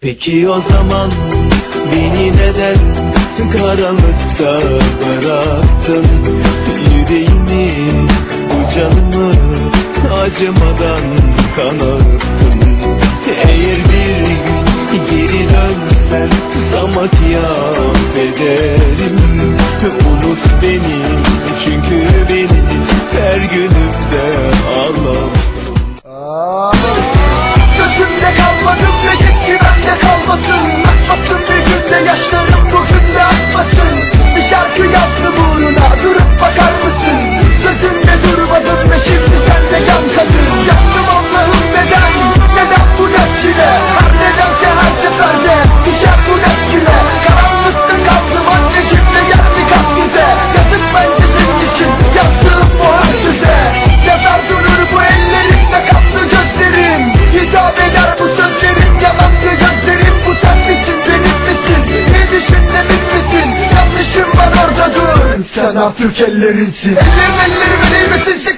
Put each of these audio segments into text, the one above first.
Peki o zaman beni neden karanlıkta bıraktın? Yüreğimi, bu canımı acımadan kanarttın. Eğer bir gün geri dönsen samak ya Sen artık ellerinsin Ellerim ellerim değmesin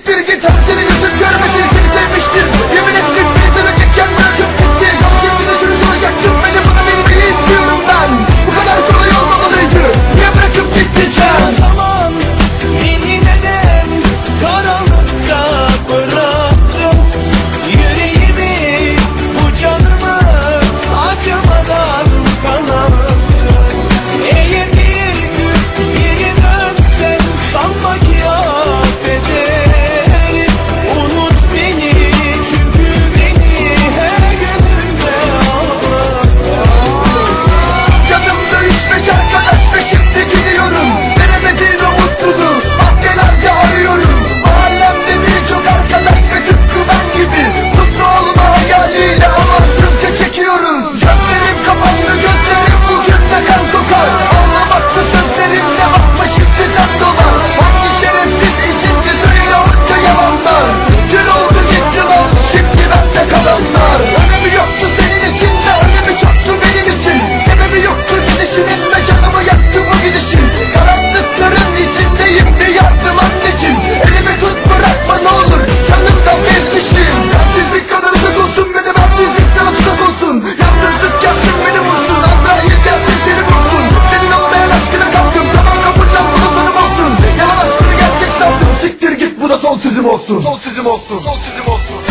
olsun. Sol çizim olsun. Sol çizim olsun.